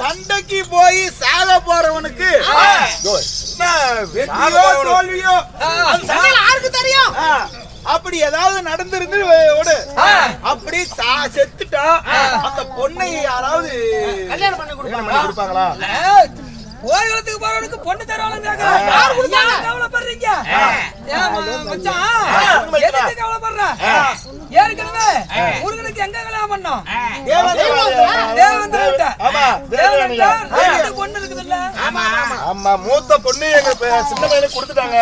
சண்டைக்கு போய் சாக போறவனுக்கு என்ன வெற்றியோ தோல்வியோ? யாருக்கு தெரியும்? அப்படி ஏதாவது நடந்திருந்து விடு அப்படி செத்துட்டா அந்த பொண்ணை யாராவது கல்யாணம் பண்ணி கொடுப்பாங்களா? கோயிலத்துக்கு போறவனுக்கு பொண்ணு தருவாங்க யார் கொடுத்தாங்க கவலைப்படுறீங்க? மச்சான் எதுக்கு கவலைப்படுற? ஏற்கனவே முருகனுக்கு எங்க கல்யாணம் பண்ணோம்? ஆமா. மூத்த பொண்ணு எங்க சின்ன பையனுக்கு கொடுத்துட்டாங்க.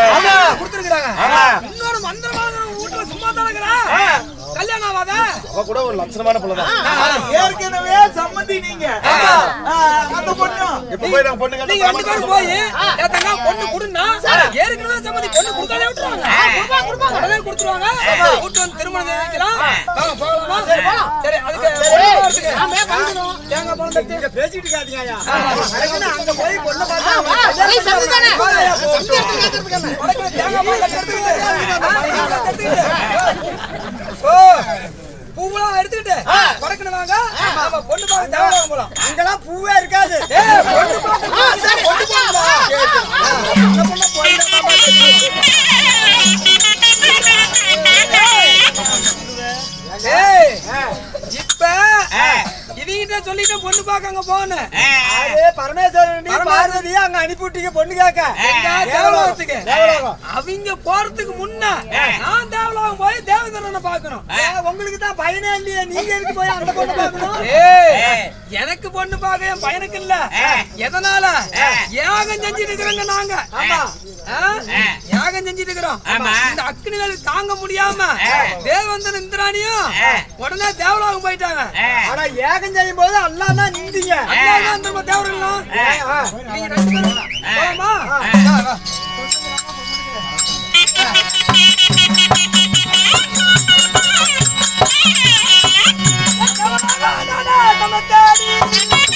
கொடுத்துருக்காங்க ஆமா. இன்னொரு மந்திரமாக வீட்டுல சும்மா தான் கல்யாணம் ஆகாத? அவ கூட ஒரு லட்சணமான பொண்ணுதான் ஏற்கனவே சம்மந்தி நீங்க. அந்த பொண்ணு. எப்ப போய் நாங்க பொண்ணு நீங்க ரெண்டு பேரும் போய் ஏத்தங்க பொண்ணு கொடுன்னா ஏற்கனவே சம்மதி பொண்ணு கொடுத்தாலே விட்டுருவாங்க. உடனே கொடுத்துருவாங்க. கூட்டு வந்து திருமணம் வைக்கலாம். வாங்க போகலாமா? சரி அதுக்கு பொண்ணு பேசிட்டு இருக்காதீங்க அங்க போய் பொண்ணு பார்த்து தேங்காய் பூவெல்லாம் எடுத்துக்கிட்டு பறக்கணும் வாங்க. நம்ம பொண்ணு பார்க்க போலாம். அங்கெல்லாம் பூவே இருக்காது. பொண்ணு பார்க்க பொண்ணு பார்க்கலாம் சொல்லிட்டு பொண்ணு பார்க்க அங்க போன்னு பரமேஸ்வரன் பார்வதி அங்க அனுப்பிவிட்டீங்க பொண்ணு கேட்க. தேவலோகத்துக்கு. அவங்க போறதுக்கு முன்ன நான் தேவலோகம் போய் தேவதரனை பார்க்கணும். உங்களுக்கு தான் பையனே இல்லையே. நீங்க எதுக்கு போய் அந்த பொண்ணு பார்க்கணும்? ஏய் எனக்கு பொண்ணு பார்க்க என் பையனுக்கு இல்ல. எதனால? யாகம் செஞ்சுட்டு இருக்கிறோங்க நாங்க. ஆமா? யாகம் செஞ்சுட்டு இருக்கிறோம். இந்த அக்னி வேலை தாங்க முடியாம தேவந்தன் இந்திராணியும் உடனே தேவலோகம் போயிட்டாங்க. ஆனா ஏகம் செய்யும் போது அல்லா தான் நின்றீங்க அண்ணா தான் நம்ம தேவரெல்லாம் நீங்க ரெண்டு பேரும் போலாமா. நம்ம தேடி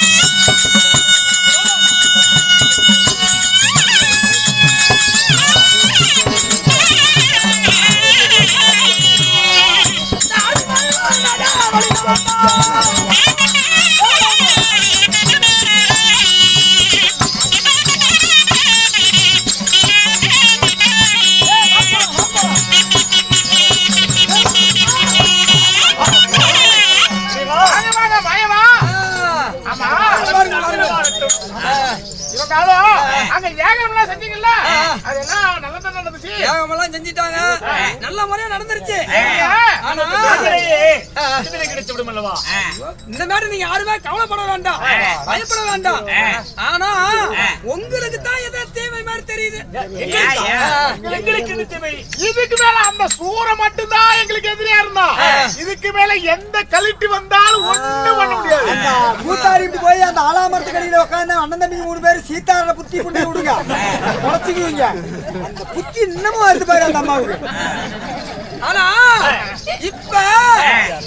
அங்க ஏகம்லாம் செஞ்சீங்கல்ல அது எல்லாம் நல்லதா நடந்துச்சு? யாகமெல்லாம் செஞ்சிட்டாங்க. நல்ல முறையா நடந்துருச்சு. ஆனா கிடைச்சு இந்த மாதிரி நீங்க யாருமே கவலைப்பட வேண்டாம். பயப்பட வேண்டாம். ஆனா உங்களுக்கு தான் ஏதோ தீமை மாதிரி தெரியுது. எங்களுக்கு. இதுக்கு மேல அந்த சூர மட்டும்தான் எங்களுக்கு எதிரியா இருந்தா. இதுக்கு மேல எந்த கழிட்டு வந்தாலும் ஒண்ணும் பண்ண முடியாது. கூத்தாடிட்டு போய் அந்த ஆலாமரத்து கடையில உட்காந்து அண்ணன் தம்பி மூணு பேரும் சீத்தார புத்தி கொண்டு விடுங்க. உடச்சுக்குவீங்க அந்த புத்தி இன்னமும் வருது பாரு அந்த அம்மாவுக்கு. ஆனா இப்ப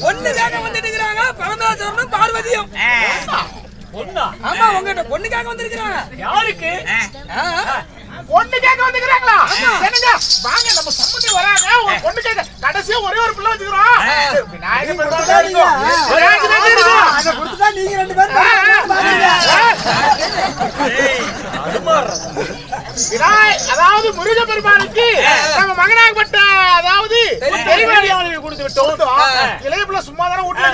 பொண்ணு வேக வந்துட்டு இருக்கிறாங்க பரமேஸ்வரனும் பார்வதியும். பொண்ணா? ஆமா உங்ககிட்ட பொண்ணுக்காக வந்திருக்கிறாங்க யாருக்கு? பொண்ணு கேட்க வந்துக்கிறாங்களா என்னங்க? வாங்க நம்ம சம்மந்தி வராங்க. ஒரு பொண்ணு கேட்க கடைசியா ஒரே ஒரு பிள்ளை வச்சுக்கிறோம். விநாயகர் நீங்க ரெண்டு பேரும் அதாவது முருக பெருமானுக்கு நம்ம மகனாகப்பட்ட அதாவது அவனுக்கு கொடுத்து விட்டோம். இளைய பிள்ளை சும்மா தானே வீட்டுல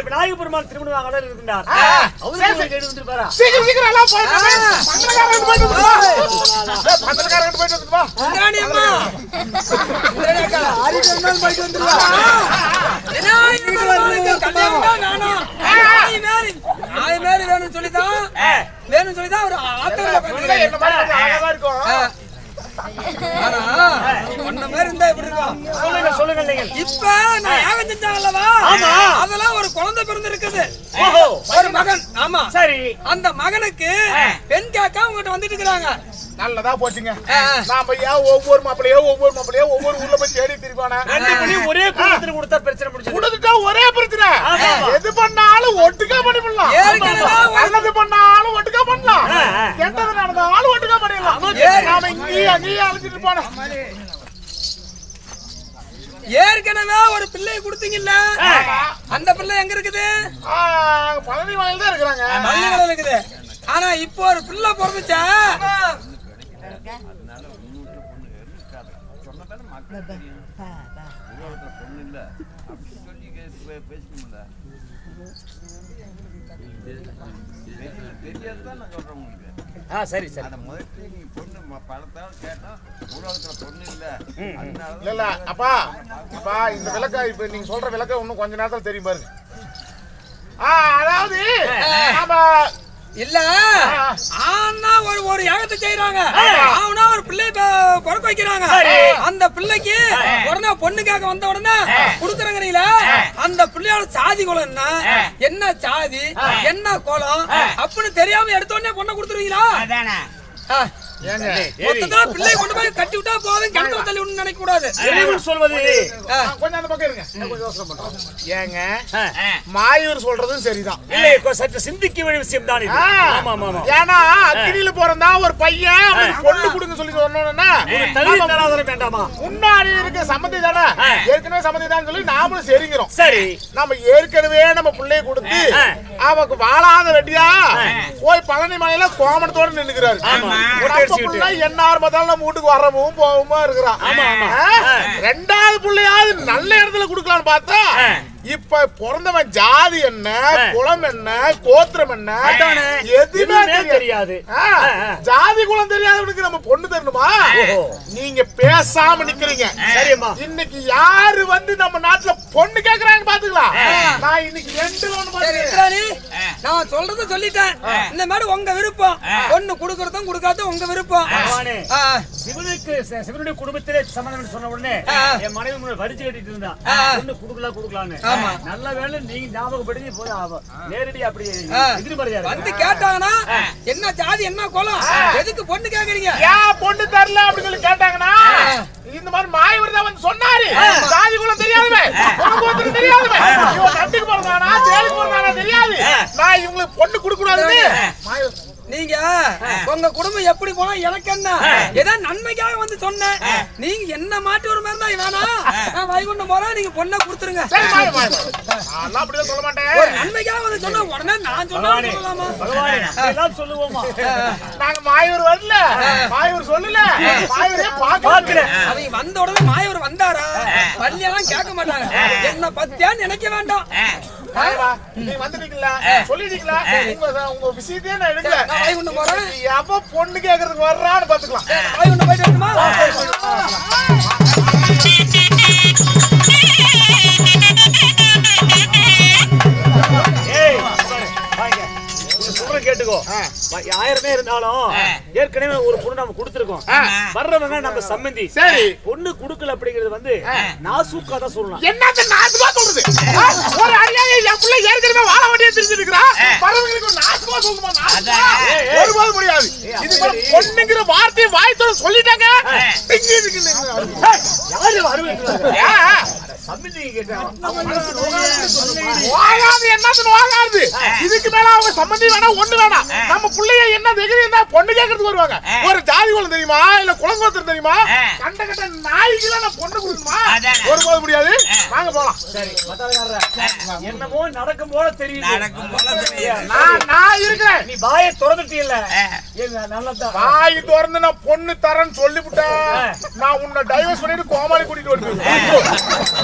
விநாயகர் பெருமாள் திருமணம் வாங்க இருக்கின்றார். சீக்கிரம் சீக்கிரம் எல்லாம் போயிட்டு போயிட்டு வந்துருவா போயிட்டு வந்துருவா இந்திராணி அம்மா இந்திராணி அக்கா ஆடி பெருமாள் போயிட்டு வந்துருவா விநாயகர் பெருமாளுக்கு கல்யாணம் தான் வேணும். நாய் மாரி நாய் மாரி வேணும்னு சொல்லிதான் வேணும்னு சொல்லிதான் ஒரு ஆத்திரம் என்ன மாதிரி கொஞ்சம் அழகா இருக்கும் ஆனா உன்ன மாதிரி இருந்தா எப்படி இருக்கும் சொல்லுங்க சொல்லுங்க நீங்கள் இப்ப நான் யாகம் செஞ்சாங்கல்லவா அதெல்லாம் ஒரு குழந்தை பிறந்து இருக்குது ஒரு மகன். ஆமா. சரி. அந்த மகனுக்கு பெண் கேட்க உங்ககிட்ட வந்துட்டு இருக்கிறாங்க. நல்லதா போச்சுங்க. நாம ஏன் ஒவ்வொரு மாப்பிளையோ ஒவ்வொரு மாப்பிளையோ ஒவ்வொரு ஊர்ல போய் தேடி திருப்பானே ஒரே குடும்பத்தில் கொடுத்தா பிரச்சனை முடிஞ்சது. கொடுத்துட்டா ஒரே பிரச்சனை. எது பண்ணாலும் ஒட்டுக்கா ஏற்கனவே ஒரு- நல்லது பண்ணாலும் ஒட்டுக்கா பண்ணலாம். கெட்டது நடந்தாலும் ஒட்டுக்கா பண்ணிடலாம். நாம இங்கேயும் அங்கேயும் அழைச்சிட்டு போனோம் ஏற்கனவே ஒரு பிள்ளையை கொடுத்தீங்கல்ல? அந்த பிள்ளை எங்க இருக்குது? பழனி மலையில தான் இருக்கிறாங்க. இருக்குது. ஆனா இப்போ ஒரு பிள்ளை பிறந்துச்சா? ஆ சரி சரி. அந்த முதல்ல நீ பொண்ணு பணத்தால் கேட்டா உலகத்துல பொண்ணு இல்ல. இல்ல இல்ல அப்பா அப்பா இந்த விளக்க இப்ப நீங்க சொல்ற விளக்க இன்னும் கொஞ்ச நேரத்துல தெரியும் பாருங்க. ஆ, அதாவது நம்ம இல்ல ஆனா ஒரு ஒரு யாகத்தை செய்யறாங்க ஒரு பிள்ளை பிறக்க வைக்கிறாங்க. அந்த பிள்ளைக்கு உடனே பொண்ணுக்காக வந்த உடனே குடுக்கறங்கறீங்களா அந்த பிள்ளையோட சாதி குலம் என்ன? என்ன சாதி? என்ன குலம்? அப்படின்னு தெரியாம எடுத்த உடனே பொண்ணை கொடுத்துருவீங்களா. ஏங்க? பிள்ளை கொண்டு போய் கட்டி விட்டா போதும் கிணத்துல தள்ளி விடணும்னு நினைக்க கூடாது சொல்வது. ஆ. ஆ, கொஞ்சம் அந்த பக்கம் இருங்க. நான் கொஞ்சம் யோசனை பண்றோம் ஏங்க ஆ. மாயூர் சொல்றதும் சரிதான். இல்லை சற்று சிந்திக்க வேண்டிய விஷயம் தான் ஆமா ஆமா ஏன்னா அக்கினியில போறதா ஒரு பையன் பொண்ணு கொடுங்க சொல்லி சொன்னோம்னா வேண்டாமா? முன்னாடி இருக்க சம்மந்தி தானே? ஏற்கனவே சம்மந்தி தான் சொல்லி நாமளும் சரிங்கிறோம். சரி. நம்ம ஏற்கனவே நம்ம பிள்ளைய கொடுத்து. அவக்கு வாழாத வெட்டியா போய் பழனி மலையில கோமணத்தோட நின்னுக்கிறாரு. புள்ள என்னார் பார்த்தாலும் நம்ம வீட்டுக்கு வரவும் போகவும் இருக்கிறான். ரெண்டாவது பிள்ளையாவது நல்ல இடத்துல கொடுக்கலாம்னு பார்த்தா. இப்ப பிறந்தவன் ஜாதி என்ன குலம் என்ன கோத்திரம் என்ன. எதுவுமே தெரியாது. ஜாதி குலம் தெரியாதவனுக்கு நம்ம பொண்ணு தரணுமா. நீங்க பேசாம நிக்கிறீங்க. சரியம்மா இன்னைக்கு யாரு வந்து நம்ம நாட்டுல பொண்ணு கேக்குறாங்க பாத்துக்கலாம் நான் இன்னைக்கு ரெண்டு ஒண்ணு நான் சொல்றத சொல்லிட்டேன். இந்த மாதிரி உங்க விருப்பம். பொண்ணு கொடுக்கறதும் கொடுக்காதும் உங்க விருப்பம். சிவனுக்கு சிவனுடைய குடும்பத்திலே சம்மந்தம் சொன்ன உடனே. என் மனைவி முன்னாடி வரிச்சு கட்டிட்டு இருந்தா. பொண்ணு குடுக்கலாம் குடுக்கலான்னு. நல்ல வேளை நீங்க ஞாபகப்படுத்தி போய் அவ நேரடி அப்படி ஆ. எதிர்மறையா வந்து கேட்டாங்கன்னா என்ன ஜாதி என்ன குலம்? எதுக்கு பொண்ணு கேக்குறீங்க? ஏன் பொண்ணு தரல அப்படின்னு சொல்லி கேட்டாங்கன்னா இந்த மாதிரி மாயவர் தான் வந்து சொன்னாரு. ஜாதி குலம் தெரியாதுவே குலம் தெரியாதுவே இவன் நட்டுக்கு பிறந்தானா ஜெயிலுக்கு பிறந்தானா தெரியாது. நான் இவங்களுக்கு பொண்ணு கொடுக்க கூடாதுன்னு மாயவர் நீங்க உங்க குடும்பம் எப்படி போனா எனக்கு என்ன? ஏதோ நன்மைக்காக வந்து சொன்னேன். நீங்க என்ன மாட்டி ஒரு மாதிரி தான் வேணாம் நான் வைகுண்டம் போறேன். நீங்க பொண்ணை கொடுத்துருங்க. அப்படிதான் சொல்ல மாட்டேன். நன்மைக்காக வந்து சொன்ன உடனே நான் சொன்னா பகவானே சொல்லலாமா? பகவானே எல்லாம் சொல்லுவோமா? நாங்க மாயவர் வரல. மாயவர் சொல்லல. மாயவரே பாக்கல பாக்குறேன் அவங்க வந்த உடனே மாயவர் வந்தாரா? பள்ளியெல்லாம் கேட்க மாட்டாங்க. என்ன பத்தியா நினைக்க வேண்டாம். நீ வந்துட்டீங்களா? சொல்லிட்டீங்களா? உங்க உங்க விஷயத்தையே நான் எடுக்கல. எப்ப பொண்ணு கேக்குறதுக்கு வர்றான்னு பாத்துக்கலாம் கேட்டுக்கோ. ஆயிரமே இருந்தாலும் ஏற்கனவே ஒரு பொண்ணு நம்ம கொடுத்துருக்கோம். வர்றவங்க நம்ம சம்மந்தி. சரி. பொண்ணு குடுக்கல அப்படிங்கிறது வந்து நாசூக்கா தான் சொல்லலாம் என்னத்த நாசுமா சொல்றது? ஒரு அடியாங்க என் புள்ள ஏற்கனவே வாழ வேண்டிய தெரிஞ்சிருக்கிறா பறவைகளுக்கு நாசுமா சொல்லுமா? ஒருபோது முடியாது இது பொண்ணுங்கிற வார்த்தையை வாய்த்தோட சொல்லிட்டாங்க. யாரு வருவது வாகாது என்னத்துன்னு வாகாது இதுக்கு மேல அவங்க சம்மந்தி வேணாம் ஒண்ணு வேணாம் நம்ம புள்ளைய என்ன திகிரி என்ன பொண்ணு கேட்கறதுக்கு வருவாங்க. ஒரு ஜாதி குலம் தெரியுமா? இல்ல குலங்கோத்திரம் தெரியுமா? கண்ட கண்ட நாய்க்கு நான் பொண்ணு கொடுக்கணுமா? ஒரு போது முடியாது. வாங்க போலாம். சரி பத்தாவதுக்காரரே, என்னமோ நடக்கும் போல தெரியுது. நான் நான் இருக்கிறேன். நீ வாயை திறந்துட்டீல்ல? என்ன நல்லதா? வாய் திறந்து நான் பொண்ணு தரேன்னு சொல்லிவிட்டேன் நான் உன்னை டைவர்ஸ் பண்ணிட்டு கோமாளி கூட்டிட்டு வருவேன்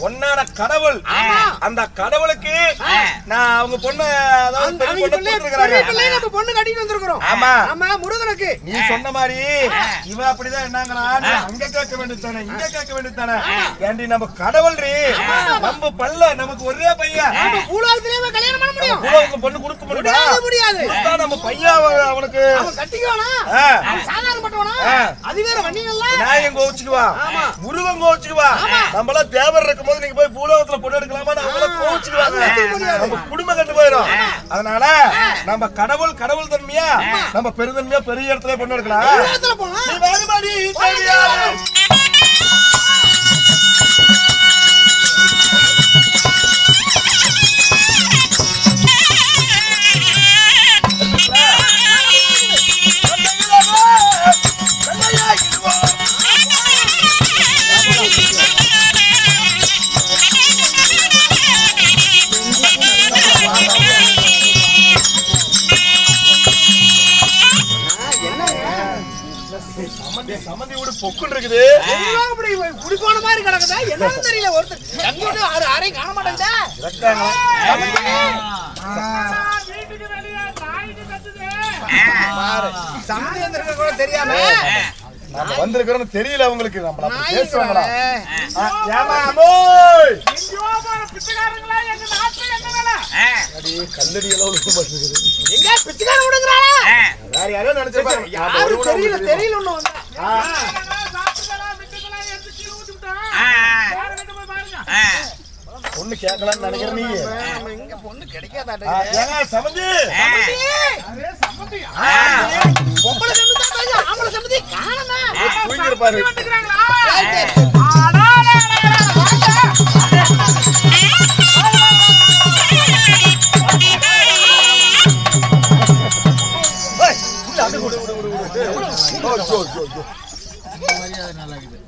ஒன்னான கடவுள். அந்த கடவுளுக்கு நான் அவங்க பொண்ணு அதாவது பெண் பொண்ணு. நம்ம பொண்ணு கட்டிட்டு வந்திருக்கிறோம். ஆமா. நம்ம முருகனுக்கு. நீ சொன்ன மாதிரி இவ அப்படிதான் என்னங்கறா நீ அங்க கேட்க வேண்டியதானே இங்க கேட்க வேண்டியதானே ஏண்டி நம்ம கடவுள்ரி நம்ம பல்ல நமக்கு ஒரே பையன். பூலாலத்திலேயே கல்யாணம் பண்ண முடியும். உலகத்துக்கு பொண்ணு கொடுக்க முடியாது அதான் நம்ம பையன் அவ- அவனுக்கு கட்டிக்குவானா? ஆ, சாதாரணப்பட்டவனா ஆ. அது வேற வண்டிகள்ல விநாயகன் கோவிச்சுக்குவா. முருகன் கோவிச்சுக்குவா. நம்மளாம் தேவர் இருக்கும் போது நீங்க போய் பூலோகத்துல பொண்ணு எடுக்கலாமா? அவங்கள கோவிச்சுக்குவாங்க நம்ம குடும்பம் கட்டு போயிடும் அதனால நம்ம கடவுள் கடவுள் தன்மையா நம்ம பெருந்தன்மையா பெரிய இடத்துல பொண்ணு எடுக்கலாம். நீ வேணுமாடி, பாரு சம்மதி வந்திருக்க கூட தெரியாம. நம்ம வந்திருக்கிறோம்னு தெரியல அவங்களுக்கு நம்மள பேசுவாங்களா வேலை? அடி, கல்லடி அளவு இருக்க மாட்டேங்குது. எங்க பிச்சைக்கார விடுங்கிறாளா வேற யாரோ நினைச்சிருப்பாங்க. கூட தெரியல உங்களுக்கு தெரியல ஒண்ணு வந்தா. சாப்பிட்டுக்கலாம் விட்டுக்கலாம் எடுத்து கீழே ஊத்திவிட்டான் வேற வீட்டு போய் பாருங்க. பொண்ணு கேட்கலாம்னு நினைக்கிற நீ. பொண்ணு கிடைக்காதாட்டு ஏங்க சமந்தி! அதே சம்மந்தியா பொம்பளை சம்மதி தான் பாருங்க, ஆம்பளை சம்மதி காணோமே. தூங்கி இருப்பாரு வந்துக்கிறாங்களா. ஏய், இல்ல, அது விடு, விடு, விடு, விடு. ஓ, ஜோ, ஜோ, ஜோ. வாங்க. ஏங்க, இருக்குது.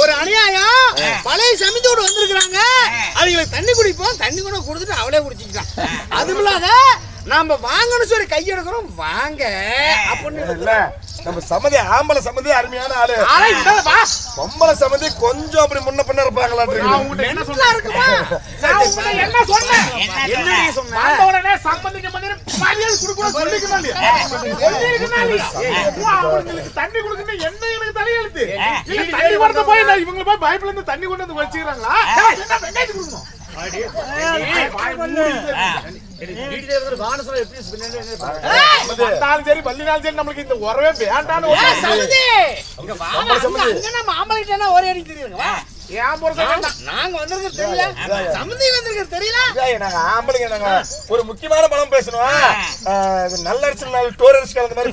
ஒரு அநியாயம். பழைய சமிதியோடு வந்திருக்கிறாங்க. அவங்களுக்கு தண்ணி குடிப்போம் தண்ணி கூட கொடுத்துட்டு அவளே குடிச்சிக்கலாம் அதுவும் இல்லாத நாம வாங்கன்னு சொல்லி கையெடுக்கிறோம் வாங்க. அப்படின்னு இல்ல, நம்ம சம்மதி ஆம்பளை சம்மதி அருமையான ஆளு. பொம்பளை சம்மதி கொஞ்சம் அப்படி முன்ன பின்ன. உங்கள்ட்ட என்ன நல்லா இருக்குமா நான் உங்கள்ட்ட என்ன சொன்னேன்? சம்பந்திக்கு மந்திரி மரியாதை கொடுக்கணும் சொல்லிக்கணும் தண்ணி கொடுக்கணும் என்ன எனக்கு தலையெழுத்து? தண்ணி கொண்டு போய் இவங்க போய் பைப்ல இருந்து தண்ணி கொண்டு வந்து வச்சுக்கிறாங்களா? சரி பள்ளினாலும் சரி நம்மளுக்கு இந்த உறவே வேண்டான்னு ஏ, ஒரு அடி தெரியுங்க வா. ஏன் போறது வேண்டாம் நாங்க வந்திருக்கிறது தெரியல. சம்மதி வந்திருக்கிறது தெரியல. ஏய், நாங்க ஆம்பளைங்க நாங்க ஒரு முக்கியமான படம் பேசணும் நல்ல அரிசி நாள் டோர் அரிசி கலந்த மாதிரி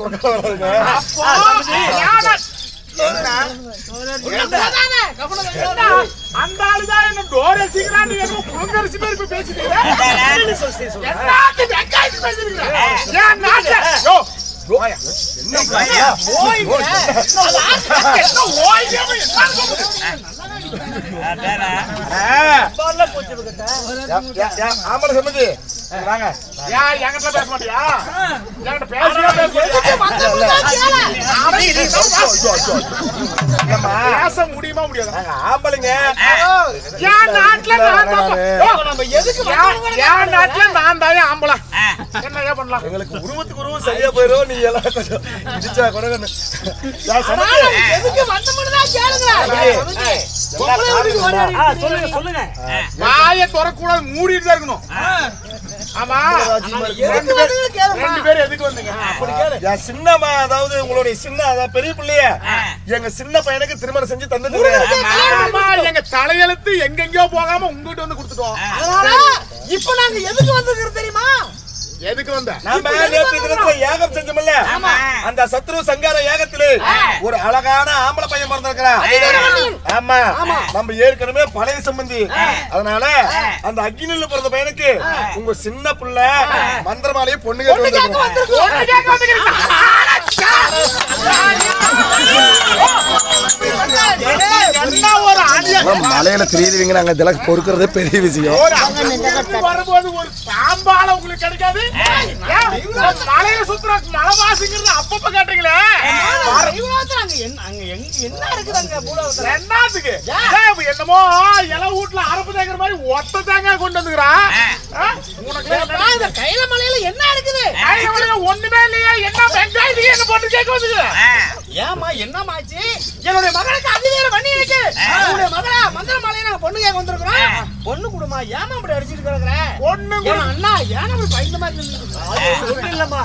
அந்த ஆளுதான் என்ன டோர் அடிச்சுக்கிறான் நீ என்ன புழுங்கரிசி மாதிரி இப்ப பேசிட்டீங்க? எல்லாத்தையும் வெங்காயத்துக்கு பேசுறீங்க ஏன் ஆம்பளை வாங்க என்கிட்ட பேச மாட்டியா என்கிட்ட பேசியா பேச முடியுமா முடியாது ஆம்பளைங்க என் நாட்டுல நம்ம எதுக்கு என் நாட்டுல நான் தான் ஆம்பளை என்ன பண்ணலாம் எங்களுக்கு உருவத்துக்கு உருவம் சரியா போயிரும் நீ எல்லாம் கொஞ்சம் இடிச்சா எதுக்கு. பொம்பளை வீட்டுக்கு சொல்லுங்க சொல்லுங்க. வாயை திறக்கூடாது மூடிட்டு தான் இருக்கணும் ஆமா ரெண்டு பேர். ரெண்டு பேரும் எதுக்கு வந்தீங்க அப்படி கேளு அதாவது உங்களுடைய சின்ன அதாவது பெரிய பிள்ளைய எங்க சின்ன பையனுக்கு திருமணம் செஞ்சு தந்துட்டு ஆமா எங்க தலையெழுத்து எங்கெங்கயோ போகாம உங்ககிட்ட வந்து கொடுத்துட்டோம். அதனால இப்ப நாங்க எதுக்கு வந்திருக்கிறோம் தெரியுமா? எதுக்கு வந்த? நாம நேற்று தினத்துல யாகம் செஞ்சோம்ல? அந்த சத்ரு சங்கார யாகத்திலே ஒரு அழகான ஆம்பளை பையன் பிறந்திருக்கிறான் ஆமா. நம்ம ஏற்கனவே பழைய சம்பந்தி. அதனால அந்த அக்னில பிறந்த பையனுக்கு உங்க சின்ன புள்ள மந்திரமாலையே பொண்ணு கேட்டு மலையில தெரியுதுவீங்க. நாங்க இதெல்லாம் பொறுக்கிறதே பெரிய விஷயம். வரும்போது ஒரு பாம்பால உங்களுக்கு கிடைக்காது? மலையில சுத்துற மலைவாசிங்கிறது அப்பப்ப கேட்டீங்களே? என்னமோ இலை வீட்டுல அரப்பு தேங்கிற மாதிரி ஒத்த தேங்காய் கொண்டு வந்துக்கிறான் ஆ? உனக்கு கையில மலையில என்ன இருக்குது? ஒண்ணுமே இல்லையா. என்ன வெங்காயத்துக்கு என்ன போட்டு கேட்க வந்துக்கு ஏமா என்னமாச்சு என்னுடைய மகனுக்கு அதிகாரம் பண்ணி இருக்கு உன்னுடைய மகளா மந்திர மாலையை நாங்க பொண்ணு கேட்க வந்திருக்கிறோம். பொண்ணு குடுமா ஏமா அப்படி அடிச்சிட்டு கிடக்குற? ஒண்ணு ஏன் அண்ணா ஏன் அப்படி பயந்த மாதிரி? இல்லம்மா.